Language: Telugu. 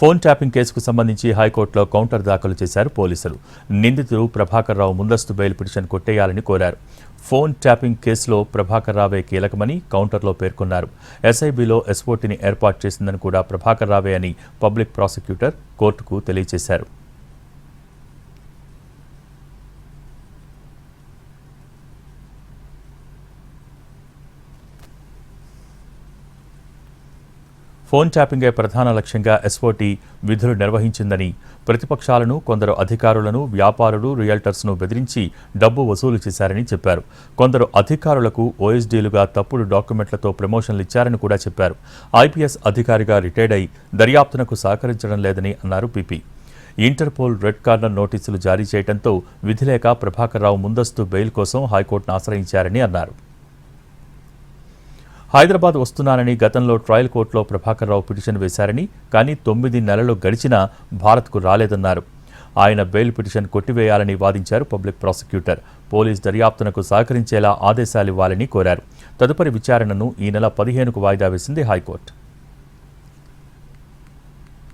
ఫోన్ ట్యాపింగ్ కేసుకు సంబంధించి హైకోర్టులో కౌంటర్ దాఖలు చేశారు పోలీసులు. నిందితుడు ప్రభాకర్ రావు ముందస్తు బెయిల్ పిటిషన్ కొట్టేయాలని కోరారు. ఫోన్ ట్యాపింగ్ కేసులో ప్రభాకర్ రావే కీలకమని కౌంటర్లో పేర్కొన్నారు. ఎస్ఐబిలో ఎస్ఓటీని ఏర్పాటు చేసిందని కూడా ప్రభాకర్ రావే అని పబ్లిక్ ప్రాసిక్యూటర్ కోర్టుకు తెలియజేశారు. ఫోన్ ట్యాపింగే ప్రధాన లక్ష్యంగా ఎస్ఓటీ విధులు నిర్వహించిందని ప్రతిపక్షాలను కొందరు అధికారులను వ్యాపారులు రియల్టర్స్ను బెదిరించి డబ్బు వసూలు చేశారని చెప్పారు. కొందరు అధికారులకు ఓఎస్డీలుగా తప్పుడు డాక్యుమెంట్లతో ప్రమోషన్లు ఇచ్చారని కూడా చెప్పారు. ఐపీఎస్ అధికారిగా రిటైర్డ్ అయి దర్యాప్తునకు సహకరించడం లేదని అన్నారు పీపీ. ఇంటర్పోల్ రెడ్ కార్నర్ నోటీసులు జారీ చేయడంతో విధిలేక ప్రభాకర్ రావు ముందస్తు బెయిల్ కోసం హైకోర్టును ఆశ్రయించారని అన్నారు. హైదరాబాద్ వస్తున్నానని గతంలో ట్రయల్ కోర్టులో ప్రభాకర్ రావు పిటిషన్ వేశారని కానీ తొమ్మిది నెలలు గడిచినా భారత్కు రాలేదన్నారు. ఆయన బెయిల్ పిటిషన్ కొట్టివేయాలని వాదించారు పబ్లిక్ ప్రాసిక్యూటర్. పోలీస్ దర్యాప్తునకు సహకరించేలా ఆదేశాలివ్వాలని కోరారు. తదుపరి విచారణను ఈ నెల పదిహేనుకు వాయిదా వేసింది హైకోర్టు.